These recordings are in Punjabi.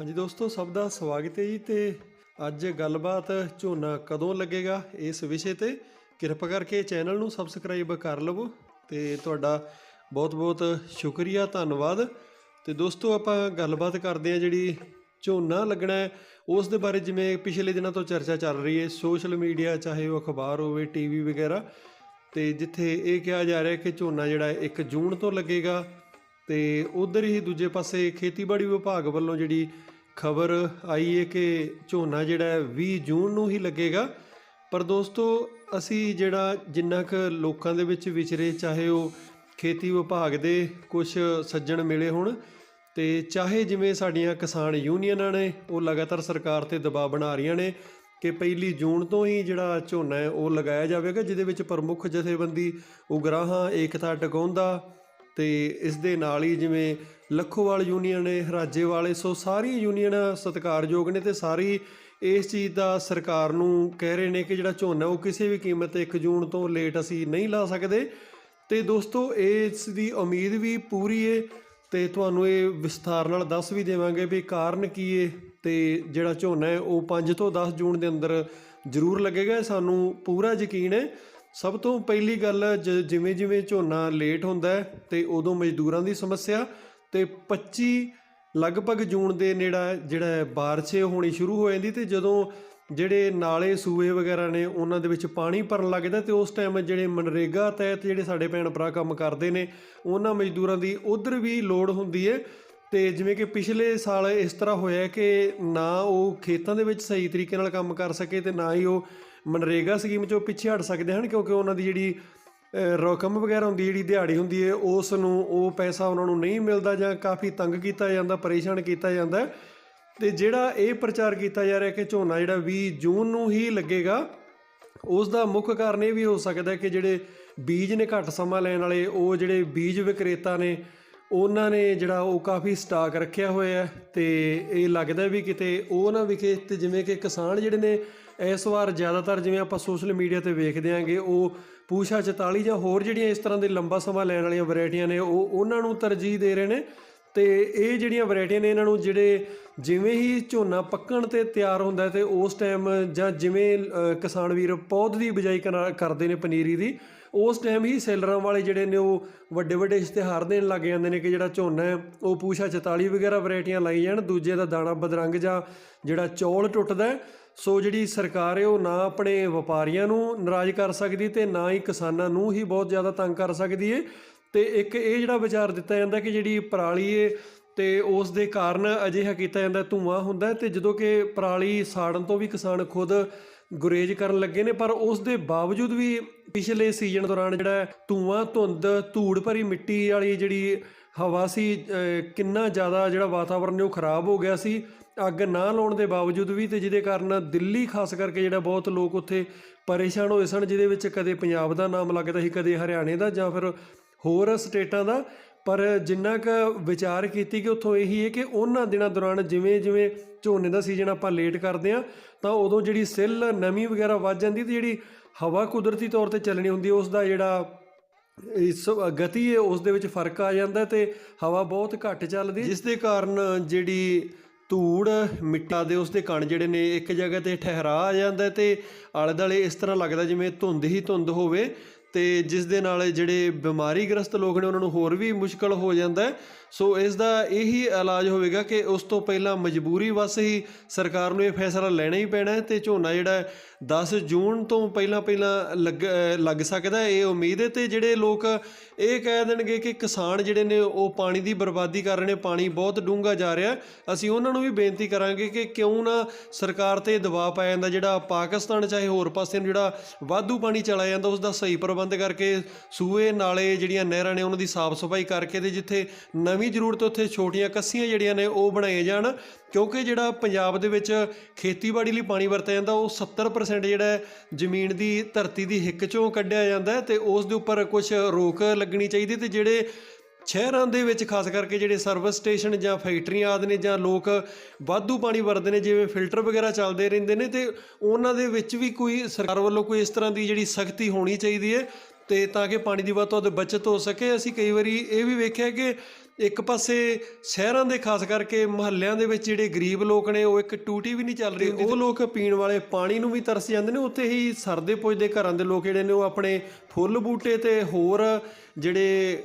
ਹਾਂਜੀ ਦੋਸਤੋ, ਸਭ ਦਾ ਸਵਾਗਤ ਹੈ ਜੀ ਤੇ ਅੱਜ ਗੱਲਬਾਤ ਝੋਨਾ ਕਦੋਂ ਲੱਗੇਗਾ ਇਸ ਵਿਸ਼ੇ ਤੇ ਕਿਰਪਾ ਕਰਕੇ ਚੈਨਲ ਨੂੰ ਸਬਸਕ੍ਰਾਈਬ ਕਰ ਲਵੋ ਤੇ ਤੁਹਾਡਾ ਬਹੁਤ-ਬਹੁਤ ਸ਼ੁਕਰੀਆ, ਧੰਨਵਾਦ। ਤੇ ਦੋਸਤੋ, ਆਪਾਂ ਗੱਲਬਾਤ ਕਰਦੇ ਹਾਂ ਜਿਹੜੀ ਝੋਨਾ ਲੱਗਣਾ ਹੈ, ਉਸ ਦੇ ਬਾਰੇ ਜਿਵੇਂ ਪਿਛਲੇ ਦਿਨਾਂ ਤੋਂ ਚਰਚਾ ਚੱਲ ਰਹੀ ਹੈ, ਸੋਸ਼ਲ ਮੀਡੀਆ ਚਾਹੇ ਉਹ ਅਖਬਾਰ ਹੋਵੇ, ਟੀਵੀ ਵਗੈਰਾ। ਤੇ ਜਿੱਥੇ ਇਹ ਕਿਹਾ ਜਾ ਰਿਹਾ ਕਿ ਝੋਨਾ ਜਿਹੜਾ ਹੈ 1 ਜੂਨ ਤੋਂ ਲੱਗੇਗਾ ਤੇ ਉਧਰ ਹੀ ਦੂਜੇ ਪਾਸੇ ਖੇਤੀਬਾੜੀ ਵਿਭਾਗ ਵੱਲੋਂ ਜਿਹੜੀ ਖਬਰ ਆਈ ਹੈ ਕਿ ਝੋਨਾ ਜਿਹੜਾ ਹੈ 20 ਜੂਨ ਨੂੰ ਹੀ ਲੱਗੇਗਾ। ਪਰ ਦੋਸਤੋ, ਅਸੀਂ ਜਿਹੜਾ ਜਿੰਨਾ ਕੁ ਲੋਕਾਂ ਦੇ ਵਿੱਚ ਵਿਚਰੇ ਚਾਹੇ ਉਹ ਖੇਤੀ ਵਿਭਾਗ ਦੇ ਕੁਝ ਸੱਜਣ ਮਿਲੇ ਹੋਣ ਤੇ ਚਾਹੇ ਜਿਵੇਂ ਸਾਡੀਆਂ ਕਿਸਾਨ ਯੂਨੀਅਨਾਂ ਨੇ, ਉਹ ਲਗਾਤਾਰ ਸਰਕਾਰ ਤੇ ਦਬਾਅ ਬਣਾ ਰਹੀਆਂ ਨੇ ਕਿ ਪਹਿਲੀ ਜੂਨ ਤੋਂ ਹੀ ਜਿਹੜਾ ਝੋਨਾ ਹੈ, ਉਹ ਲਗਾਇਆ ਜਾਵੇਗਾ, ਜਿਹਦੇ ਵਿੱਚ ਪ੍ਰਮੁੱਖ ਜਥੇਬੰਦੀ ਉਗਰਾਹਾਂ, ਏਕਤਾ ਟਿਕਾਉਂਦਾ ਤੇ ਇਸ ਦੇ ਨਾਲ ਹੀ ਜਿਵੇਂ ਲੱਖੋਵਾਲ ਯੂਨੀਅਨ ਨੇ ਰਾਜੇਵਾਲ ਸੋ ਸਾਰੀ ਯੂਨੀਅਨ ਸਤਿਕਾਰਯੋਗ ਨੇ ਤੇ ਸਾਰੀ ਇਸ ਚੀਜ਼ ਦਾ ਸਰਕਾਰ ਨੂੰ ਕਹਿ ਰਹੇ ਨੇ ਕਿ ਜਿਹੜਾ ਝੋਨਾ ਉਹ ਕਿਸੇ ਵੀ ਕੀਮਤ ਤੇ 1 ਜੂਨ ਤੋਂ ਲੇਟ ਅਸੀਂ ਨਹੀਂ ਲਾ ਸਕਦੇ। ਤੇ ਦੋਸਤੋ, ਇਸ ਦੀ ਉਮੀਦ ਵੀ ਪੂਰੀ ਏ ਤੇ ਤੁਹਾਨੂੰ ਇਹ ਵਿਸਥਾਰ ਨਾਲ ਦੱਸ ਵੀ ਦੇਵਾਂਗੇ ਵੀ ਕਾਰਨ ਕੀ ਏ ਤੇ ਜਿਹੜਾ ਝੋਨਾ ਹੈ ਉਹ 5 ਤੋਂ 10 ਜੂਨ ਦੇ ਅੰਦਰ ਜ਼ਰੂਰ ਲੱਗੇਗਾ। ਸਾਨੂੰ ਪੂਰਾ ਯਕੀਨ ਹੈ ਸਭ ਤੋਂ ਪਹਿਲੀ ਗੱਲ ਜ- ਜਿਵੇਂ ਜਿਵੇਂ ਝੋਨਾ ਲੇਟ ਹੁੰਦਾ ਹੈ ਤੇ ਉਦੋਂ ਮਜ਼ਦੂਰਾਂ ਦੀ ਸਮੱਸਿਆ ਤੇ 25 ਲਗਭਗ ਜੂਨ ਦੇ ਨੇੜਾ ਜਿਹੜਾ ਹੈ ਬਾਰਿਸ਼ ਹੋਣੀ ਸ਼ੁਰੂ ਹੋ ਜਾਂਦੀ ਤੇ ਜਦੋਂ ਜਿਹੜੇ ਨਾਲੇ ਸੂਏ ਵਗੈਰਾ ਨੇ ਉਹਨਾਂ ਦੇ ਵਿੱਚ ਪਾਣੀ ਭਰਨ ਲੱਗਦਾ ਤੇ ਉਸ ਟਾਈਮ ਜਿਹੜੇ ਮਨਰੇਗਾ ਤਹਿਤ ਜਿਹੜੇ ਸਾਡੇ ਭੈਣ ਭਰਾ ਕੰਮ ਕਰਦੇ ਨੇ, ਉਹਨਾਂ ਮਜ਼ਦੂਰਾਂ ਦੀ ਉਧਰ ਵੀ ਲੋੜ ਹੁੰਦੀ ਹੈ ਤੇ ਜਿਵੇਂ ਕਿ ਪਿਛਲੇ ਸਾਲ ਇਸ ਤਰ੍ਹਾਂ ਹੋਇਆ ਕਿ ਨਾ ਉਹ ਖੇਤਾਂ ਦੇ ਵਿੱਚ ਸਹੀ ਤਰੀਕੇ ਨਾਲ ਕੰਮ ਕਰ ਸਕੇ ਤੇ ਨਾ ਹੀ ਉਹ ਮਨਰੇਗਾ ਸਕੀਮ ਚੋਂ ਪਿੱਛੇ ਹਟ ਸਕਦੇ ਹਨ ਕਿਉਂਕਿ ਉਹਨਾਂ ਦੀ ਜਿਹੜੀ ਰਕਮ ਵਗੈਰਾ ਹੁੰਦੀ, ਜਿਹੜੀ ਦਿਹਾੜੀ ਹੁੰਦੀ ਹੈ, ਉਸ ਨੂੰ, ਉਹ ਪੈਸਾ ਉਹਨਾਂ ਨੂੰ ਨਹੀਂ ਮਿਲਦਾ ਜਾਂ ਕਾਫੀ ਤੰਗ ਕੀਤਾ ਜਾਂਦਾ, ਪਰੇਸ਼ਾਨ ਕੀਤਾ ਜਾਂਦਾ ਹੈ। ਤੇ ਜਿਹੜਾ ਇਹ ਪ੍ਰਚਾਰ ਕੀਤਾ ਜਾ ਰਿਹਾ ਕਿ ਝੋਨਾ ਜਿਹੜਾ 20 ਜੂਨ ਨੂੰ ਹੀ ਲੱਗੇਗਾ, ਉਸ ਦਾ ਮੁੱਖ ਕਾਰਨ ਇਹ ਵੀ ਹੋ ਸਕਦਾ ਕਿ ਜਿਹੜੇ ਬੀਜ ਨੇ ਘੱਟ ਸਮਾਂ ਲੈਣ ਵਾਲੇ, ਉਹ ਜਿਹੜੇ ਬੀਜ ਵਿਕਰੇਤਾ ਨੇ, ਉਹਨਾਂ ਨੇ ਜਿਹੜਾ ਉਹ ਕਾਫੀ ਸਟਾਕ ਰੱਖਿਆ ਹੋਇਆ ਹੈ ਤੇ ਇਹ ਲੱਗਦਾ ਵੀ ਕਿਤੇ ਉਹ ਨਾ ਵਿਕੇ ਤੇ ਜਿਵੇਂ ਕਿ ਕਿਸਾਨ ਜਿਹੜੇ ਨੇ ਇਸ ਵਾਰ ਜ਼ਿਆਦਾਤਰ ਜਿਵੇਂ ਆਪਾਂ ਸੋਸ਼ਲ ਮੀਡੀਆ ਤੇ ਵੇਖਦੇ ਆਂਗੇ, ਉਹ ਪੂਸ਼ਾ 44 ਜਾਂ ਹੋਰ ਜਿਹੜੀਆਂ ਇਸ ਤਰ੍ਹਾਂ ਦੇ ਲੰਬਾ ਸਮਾਂ ਲੈਣ ਵਾਲੀਆਂ ਵੈਰਾਈਟੀਆਂ ਨੇ, ਉਹ ਉਹਨਾਂ ਨੂੰ ਤਰਜੀਹ ਦੇ ਰਹੇ ਨੇ। ਤੇ ਇਹ ਜਿਹੜੀਆਂ ਵੈਰਾਈਟੀਆਂ ਨੇ ਇਹਨਾਂ ਨੂੰ ਜਿਹੜੇ ਜਿਵੇਂ ਹੀ ਝੋਨਾ ਪੱਕਣ ਤੇ ਤਿਆਰ ਹੁੰਦਾ ਹੈ ਤੇ ਉਸ ਟਾਈਮ ਜਾਂ ਜਿਵੇਂ ਕਿਸਾਨ ਵੀਰ ਪੌਦ ਦੀ ਬਿਜਾਈ ਕਰਾ- ਕਰਦੇ ਨੇ ਪਨੀਰੀ ਦੀ, ਉਸ ਟਾਈਮ ਹੀ ਸੇਲਰਾਂ ਵਾਲੇ ਜਿਹੜੇ ਨੇ ਉਹ ਵੱਡੇ ਵੱਡੇ ਇਸ਼ਤਿਹਾਰ ਦੇਣ ਲੱਗ ਜਾਂਦੇ ਨੇ ਕਿ ਜਿਹੜਾ ਝੋਨਾ ਹੈ, ਉਹ ਪੂਸ਼ਾ 44 ਵਗੈਰਾ ਵੈਰਾਈਟੀਆਂ ਲਾਈ ਜਾਣ, ਦੂਜੇ ਦਾ ਦਾਣਾ ਬਦਰੰਗ ਜਾਂ ਜਿਹੜਾ ਚੌਲ ਟੁੱਟਦਾ ਸੋ ਜਿਹੜੀ ਸਰਕਾਰ ਹੈ ਉਹ ਨਾ ਆਪਣੇ ਵਪਾਰੀਆਂ ਨੂੰ ਨਾਰਾਜ਼ ਕਰ ਸਕਦੀ ਤੇ ਨਾ ਹੀ ਕਿਸਾਨਾਂ ਨੂੰ ਹੀ ਬਹੁਤ ਜ਼ਿਆਦਾ ਤੰਗ ਕਰ ਸਕਦੀ ਹੈ ਤੇ ਇੱਕ ਇਹ ਜਿਹੜਾ ਵਿਚਾਰ ਦਿੱਤਾ ਜਾਂਦਾ ਕਿ ਜਿਹੜੀ ਪਰਾਲੀ ਏ ਤੇ ਉਸ ਦੇ ਕਾਰਨ ਅਜਿਹਾ ਕੀਤਾ ਜਾਂਦਾ, ਧੂਆਂ ਹੁੰਦਾ ਹੈ ਤੇ ਜਦੋਂ ਕਿ ਪਰਾਲੀ ਸਾੜਨ ਤੋਂ ਵੀ ਕਿਸਾਨ ਖੁਦ ਗੁਰੇਜ ਕਰਨ ਲੱਗੇ ਨੇ, ਪਰ ਉਸ ਦੇ ਬਾਵਜੂਦ ਵੀ ਪਿਛਲੇ ਸੀਜ਼ਨ ਦੌਰਾਨ ਜਿਹੜਾ ਹੈ ਧੂਆਂ, ਧੁੰਦ, ਧੂੜ ਭਰੀ ਮਿੱਟੀ ਵਾਲੀ ਜਿਹੜੀ ਹਵਾ ਸੀ ਕਿੰਨਾ ਜ਼ਿਆਦਾ ਜਿਹੜਾ ਵਾਤਾਵਰਣ ਨੇ ਉਹ ਖਰਾਬ ਹੋ ਗਿਆ ਸੀ, ਅੱਗ ਨਾ ਲਾਉਣ ਦੇ ਬਾਵਜੂਦ ਵੀ ਤੇ ਜਿਹਦੇ ਕਾਰਨ ਦਿੱਲੀ ਖਾਸ ਕਰਕੇ ਜਿਹੜਾ ਬਹੁਤ ਲੋਕ ਉੱਥੇ ਪਰੇਸ਼ਾਨ ਹੋਏ ਸਨ, ਜਿਹਦੇ ਵਿੱਚ ਕਦੇ ਪੰਜਾਬ ਦਾ ਨਾਮ ਲੱਗਦਾ ਸੀ, ਕਦੇ ਹਰਿਆਣੇ ਦਾ ਜਾਂ ਫਿਰ ਹੋਰ ਸਟੇਟਾਂ ਦਾ, ਪਰ ਜਿੰਨਾ ਕੁ ਵਿਚਾਰ ਕੀਤੀ ਕਿ ਉੱਥੋਂ ਇਹੀ ਹੈ ਕਿ ਉਹਨਾਂ ਦਿਨਾਂ ਦੌਰਾਨ ਜਿਵੇਂ ਜਿਵੇਂ ਝੋਨੇ ਦਾ ਸੀਜ਼ਨ ਆਪਾਂ ਲੇਟ ਕਰਦੇ ਆ ਤਾਂ ਉਦੋਂ ਜਿਹੜੀ ਸਿੱਲ ਨਮੀ ਵਗੈਰਾ ਵੱਜ ਜਾਂਦੀ ਤੇ ਜਿਹੜੀ ਹਵਾ ਕੁਦਰਤੀ ਤੌਰ ਤੇ ਚੱਲਣੀ ਹੁੰਦੀ ਹੈ ਉਸ ਦਾ ਜਿਹੜਾ ਇਸ ਗਤੀ ਹੈ, ਉਸ ਦੇ ਵਿੱਚ ਫ਼ਰਕ ਆ ਜਾਂਦਾ ਤੇ ਹਵਾ ਬਹੁਤ ਘੱਟ ਚੱਲਦੀ। ਜਿਸ ਦੇ ਕਾਰਨ ਜਿਹੜੀ ਧੂੜ, ਮਿੱਟਾ ਦੇ ਉਸਦੇ ਕਣ ਜਿਹੜੇ ਨੇ, ਇੱਕ ਜਗ੍ਹਾ ਤੇ ਠਹਿਰਾ ਆ ਜਾਂਦਾ ਤੇ ਆਲੇ ਦੁਆਲੇ ਇਸ ਤਰ੍ਹਾਂ ਲੱਗਦਾ ਜਿਵੇਂ ਧੁੰਦ ਹੀ ਧੁੰਦ ਹੋਵੇ ਅਤੇ ਜਿਸ ਦੇ ਨਾਲ ਜਿਹੜੇ ਬਿਮਾਰੀਗ੍ਰਸਤ ਲੋਕ ਨੇ ਉਹਨਾਂ ਨੂੰ ਹੋਰ ਵੀ ਮੁਸ਼ਕਲ ਹੋ ਜਾਂਦਾ ਸੋ ਇਸ ਦਾ ਇਹੀ ਇਲਾਜ ਹੋਵੇਗਾ ਕਿ ਉਸ ਤੋਂ ਪਹਿਲਾਂ ਮਜਬੂਰੀ ਵਸ ਹੀ ਸਰਕਾਰ ਨੂੰ ਇਹ ਫੈਸਲਾ ਲੈਣਾ ਹੀ ਪੈਣਾ ਹੈ ਤੇ ਝੋਨਾ ਜਿਹੜਾ ਹੈ 10 ਜੂਨ ਤੋਂ ਪਹਿਲਾਂ ਪਹਿਲਾਂ ਲੱਗ ਲੱਗ ਸਕਦਾ ਇਹ ਉਮੀਦ ਹੈ। ਤੇ ਜਿਹੜੇ ਲੋਕ ਇਹ ਕਹਿ ਦੇਣਗੇ ਕਿ ਕਿਸਾਨ ਜਿਹੜੇ ਨੇ ਉਹ ਪਾਣੀ ਦੀ ਬਰਬਾਦੀ ਕਰ ਰਹੇ ਨੇ, ਪਾਣੀ ਬਹੁਤ ਡੂੰਘਾ ਜਾ ਰਿਹਾ ਅਸੀਂ ਉਹਨਾਂ ਨੂੰ ਵੀ ਬੇਨਤੀ ਕਰਾਂਗੇ ਕਿ ਕਿਉਂ ਨਾ ਸਰਕਾਰ ਤੇ ਦਬਾਅ ਪਾਇਆ ਜਾਂਦਾ ਜਿਹੜਾ ਪਾਕਿਸਤਾਨ ਚਾਹੇ ਹੋਰ ਪਾਸੇ ਨੂੰ ਜਿਹੜਾ ਵਾਧੂ ਪਾਣੀ ਚਲਾ ਜਾਂਦਾ, ਉਸ ਦਾ ਸਹੀ ਪ੍ਰਬੰਧ ਬੰਦ ਕਰਕੇ ਸੂਏ, ਨਾਲੇ ਜਿਹੜੀਆਂ ਨਹਿਰਾਂ ਨੇ ਉਹਨਾਂ ਦੀ ਸਾਫ਼ ਸਫ਼ਾਈ ਕਰਕੇ ਤੇ ਜਿੱਥੇ ਨਵੀਂ ਜ਼ਰੂਰਤ ਉੱਥੇ ਛੋਟੀਆਂ ਕੱਸੀਆਂ ਜਿਹੜੀਆਂ ਨੇ ਉਹ ਬਣਾਏ ਜਾਣ, ਕਿਉਂਕਿ ਜਿਹੜਾ ਪੰਜਾਬ ਦੇ ਵਿੱਚ ਖੇਤੀਬਾੜੀ ਲਈ ਪਾਣੀ ਵਰਤਿਆ ਜਾਂਦਾ, ਉਹ 70% ਜਿਹੜਾ ਜ਼ਮੀਨ ਦੀ ਧਰਤੀ ਦੀ ਹਿੱਕ ਚੋਂ ਕੱਢਿਆ ਜਾਂਦਾ ਹੈ ਤੇ ਉਸ ਦੇ ਉੱਪਰ ਕੁਝ ਰੋਕ ਲੱਗਣੀ ਚਾਹੀਦੀ ਤੇ ਜਿਹੜੇ ਸ਼ਹਿਰਾਂ ਦੇ ਵਿੱਚ ਖਾਸ ਕਰਕੇ ਜਿਹੜੇ ਸਰਵਿਸ ਸਟੇਸ਼ਨ ਜਾਂ ਫੈਕਟਰੀਆਂ ਆਦਿ ਨੇ ਜਾਂ ਲੋਕ ਵਾਧੂ ਪਾਣੀ ਵਰਤਦੇ ਨੇ, ਜਿਵੇਂ ਫਿਲਟਰ ਵਗੈਰਾ ਚੱਲਦੇ ਰਹਿੰਦੇ ਨੇ, ਤੇ ਉਹਨਾਂ ਦੇ ਵਿੱਚ ਵੀ ਕੋਈ ਸਰਕਾਰ ਵੱਲੋਂ ਕੋਈ ਇਸ ਤਰ੍ਹਾਂ ਦੀ ਜਿਹੜੀ ਸਖਤੀ ਹੋਣੀ ਚਾਹੀਦੀ ਹੈ ਤੇ ਤਾਂ ਕਿ ਪਾਣੀ ਦੀ ਵੱਧ ਤੋਂ ਵੱਧ ਬਚਤ ਹੋ ਸਕੇ। ਅਸੀਂ ਕਈ ਵਾਰੀ ਇਹ ਵੀ ਵੇਖਿਆ ਕਿ ਇੱਕ ਪਾਸੇ ਸ਼ਹਿਰਾਂ ਦੇ ਖਾਸ ਕਰਕੇ ਮੁਹੱਲਿਆਂ ਦੇ ਵਿੱਚ ਜਿਹੜੇ ਗਰੀਬ ਲੋਕ ਨੇ ਉਹ ਇੱਕ ਟੂਟੀ ਵੀ ਨਹੀਂ ਚੱਲ ਰਹੀ। ਉਹ ਲੋਕ ਪੀਣ ਵਾਲੇ ਪਾਣੀ ਨੂੰ ਵੀ ਤਰਸ ਜਾਂਦੇ ਨੇ ਉੱਥੇ ਹੀ ਸਰਦੇ ਪੁੱਜਦੇ ਘਰਾਂ ਦੇ ਲੋਕ ਜਿਹੜੇ ਨੇ ਉਹ ਆਪਣੇ ਫੁੱਲ ਬੂਟੇ ਤੇ ਹੋਰ ਜਿਹੜੇ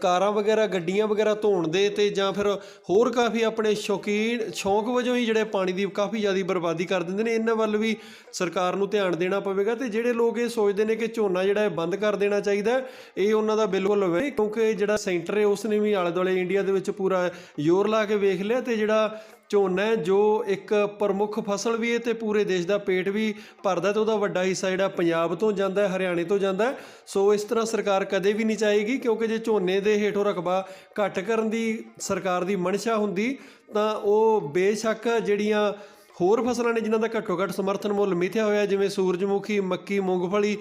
ਕਾਰਾਂ ਵਗੈਰਾ ਗੱਡੀਆਂ ਵਗੈਰਾ ਧੋਣ ਦੇ ਤੇ ਜਾਂ ਫਿਰ ਹੋਰ ਕਾਫੀ ਆਪਣੇ ਸ਼ੌਕੀਨ ਸ਼ੌਂਕ ਵਜੋਂ ਹੀ ਜਿਹੜੇ ਪਾਣੀ ਦੀ ਕਾਫੀ ਜ਼ਿਆਦਾ ਬਰਬਾਦੀ ਕਰ ਦਿੰਦੇ ਨੇ ਇਹਨਾਂ ਵੱਲ ਵੀ ਸਰਕਾਰ ਨੂੰ ਧਿਆਨ ਦੇਣਾ ਪਵੇਗਾ। ਤੇ ਜਿਹੜੇ ਲੋਕ ਇਹ ਸੋਚਦੇ ਨੇ ਕਿ ਝੋਨਾ ਜਿਹੜਾ ਹੈ ਬੰਦ ਕਰ ਦੇਣਾ ਚਾਹੀਦਾ ਇਹ ਉਹਨਾਂ ਦਾ ਬਿਲਕੁਲ ਹੋਵੇ ਕਿਉਂਕਿ ਜਿਹੜਾ ਸੈਂਟਰ ਹੈ ਉਸ ਨੇ ਵੀ ਆਲੇ ਦੁਆਲੇ ਇੰਡੀਆ ਦੇ ਵਿੱਚ ਪੂਰਾ ਜ਼ੋਰ ਲਾ ਕੇ ਵੇਖ ਲਿਆ ਤੇ ਜਿਹੜਾ ਝੋਨਾ ਹੈ, ਜੋ ਇੱਕ ਪ੍ਰਮੁੱਖ ਫਸਲ ਵੀ ਹੈ ਤੇ ਪੂਰੇ ਦੇਸ਼ ਦਾ ਪੇਟ ਵੀ ਭਰਦਾ ਤੇ ਉਹਦਾ ਵੱਡਾ ਹਿੱਸਾ ਜਿਹੜਾ ਪੰਜਾਬ ਤੋਂ ਜਾਂਦਾ ਹੈ, ਹਰਿਆਣੇ ਤੋਂ ਜਾਂਦਾ ਹੈ। ਸੋ ਇਸ ਤਰ੍ਹਾਂ ਸਰਕਾਰ ਕਦੇ ਵੀ ਨਹੀਂ ਚਾਹੇਗੀ ਕਿਉਂਕਿ ਜੇ ਝੋਨੇ ਦੇ ਹੇਠੋਂ ਰਕਬਾ ਘੱਟ ਕਰਨ ਦੀ ਸਰਕਾਰ ਦੀ ਮਨਸ਼ਾ ਹੁੰਦੀ, ਤਾਂ ਉਹ ਬੇਸ਼ੱਕ ਜਿਹੜੀਆਂ ਹੋਰ ਫਸਲਾਂ ਨੇ ਜਿਨ੍ਹਾਂ ਦਾ ਘੱਟੋ ਘੱਟ ਸਮਰਥਨ ਮੁੱਲ ਮਿਥਿਆ ਹੋਇਆ ਜਿਵੇਂ ਸੂਰਜਮੁਖੀ, ਮੱਕੀ, ਮੂੰਗਫਲੀ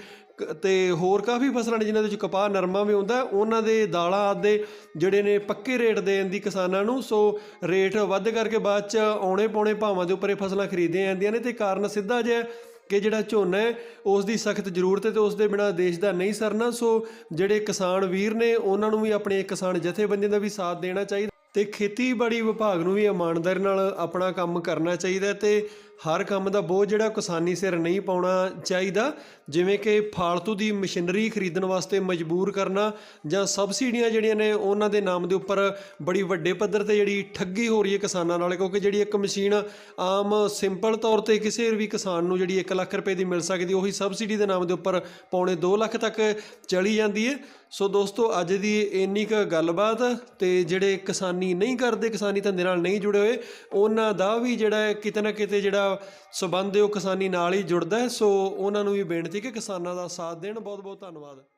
ਤੇ ਹੋਰ ਕਾਫੀ ਫਸਲਾਂ ਨੇ ਜਿਨ੍ਹਾਂ ਦੇ ਵਿੱਚ ਕਪਾਹ, ਨਰਮਾ ਵੀ ਹੁੰਦਾ ਉਹਨਾਂ ਦੇ ਦਾਲਾਂ ਆਦੇ ਜਿਹੜੇ ਨੇ ਪੱਕੇ ਰੇਟ ਦੇਣ ਦੀ ਕਿਸਾਨਾਂ ਨੂੰ, ਸੋ ਰੇਟ ਵੱਧ ਕਰਕੇ ਬਾਅਦ ਚ ਆਉਣੇ ਪਾਉਣੇ ਭਾਵਾਂ ਦੇ ਉੱਪਰ ਇਹ ਫਸਲਾਂ ਖਰੀਦੀਆਂ ਜਾਂਦੀਆਂ ਨੇ। ਤੇ ਕਾਰਨ ਸਿੱਧਾ ਜਿਹਾ ਕਿ ਜਿਹੜਾ ਝੋਨਾ ਹੈ, ਉਸ ਦੀ ਸਖਤ ਜ਼ਰੂਰਤ ਹੈ ਤੇ ਉਸ ਦੇ ਬਿਨਾ ਦੇਸ਼ ਦਾ ਨਹੀਂ ਸਰਨਾ। ਸੋ ਜਿਹੜੇ ਕਿਸਾਨ ਵੀਰ ਨੇ, ਉਹਨਾਂ ਨੂੰ ਵੀ ਆਪਣੇ ਕਿਸਾਨ ਜਥੇਬੰਦੀਆਂ ਦਾ ਵੀ ਸਾਥ ਦੇਣਾ ਚਾਹੀਦਾ। ਤੇ ਖੇਤੀਬਾੜੀ ਵਿਭਾਗ ਨੂੰ ਵੀ ਇਮਾਨਦਾਰੀ ਨਾਲ ਆਪਣਾ ਕੰਮ ਕਰਨਾ ਚਾਹੀਦਾ ਹੈ ਤੇ ਹਰ ਕੰਮ ਦਾ ਬੋਝ ਜਿਹੜਾ ਕਿਸਾਨੀ ਸਿਰ ਨਹੀਂ ਪਾਉਣਾ ਚਾਹੀਦਾ। ਜਿਵੇਂ ਕਿ ਫਾਲਤੂ ਦੀ ਮਸ਼ੀਨਰੀ ਖਰੀਦਣ ਵਾਸਤੇ ਮਜਬੂਰ ਕਰਨਾ ਜਾਂ ਸਬਸਿਡੀਆਂ ਜਿਹੜੀਆਂ ਨੇ ਉਹਨਾਂ ਦੇ ਨਾਮ ਦੇ ਉੱਪਰ ਬੜੀ ਵੱਡੇ ਪੱਧਰ ਤੇ ਜਿਹੜੀ ਠੱਗੀ ਹੋ ਰਹੀ ਹੈ ਕਿਸਾਨਾਂ ਨਾਲ, ਕਿਉਂਕਿ ਜਿਹੜੀ ਇੱਕ ਮਸ਼ੀਨ ਆਮ ਸਿੰਪਲ ਤੌਰ ਤੇ ਕਿਸੇ ਵੀ ਕਿਸਾਨ ਨੂੰ ਜਿਹੜੀ 1 ਲੱਖ ਰੁਪਏ ਦੀ ਮਿਲ ਸਕਦੀ, ਉਹੀ ਸਬਸਿਡੀ ਦੇ ਨਾਮ ਦੇ ਉੱਪਰ ਪੌਣੇ 2 ਲੱਖ ਤੱਕ ਚਲੀ ਜਾਂਦੀ ਹੈ। ਸੋ ਦੋਸਤੋ, ਅੱਜ ਦੀ ਇੰਨੀ ਕੁ ਗੱਲਬਾਤ ਤੇ ਜਿਹੜੇ ਕਿਸਾਨੀ ਨਹੀਂ ਕਰਦੇ, ਕਿਸਾਨੀ ਧੰਦੇ ਨਾਲ ਨਹੀਂ ਜੁੜੇ ਹੋਏ, ਉਹਨਾਂ ਦਾ ਵੀ ਜਿਹੜਾ ਕਿਤੇ ਨਾ ਕਿਤੇ ਜਿਹੜਾ ਸਬੰਧ ਹੈ, ਉਹ ਕਿਸਾਨੀ ਨਾਲ ਹੀ ਜੁੜਦਾ ਹੈ। ਸੋ ਉਹਨਾਂ ਨੂੰ ਵੀ ਬੇਨਤੀ ਕਿ ਕਿਸਾਨਾਂ ਦਾ ਸਾਥ ਦੇਣ। ਬਹੁਤ ਬਹੁਤ ਧੰਨਵਾਦ।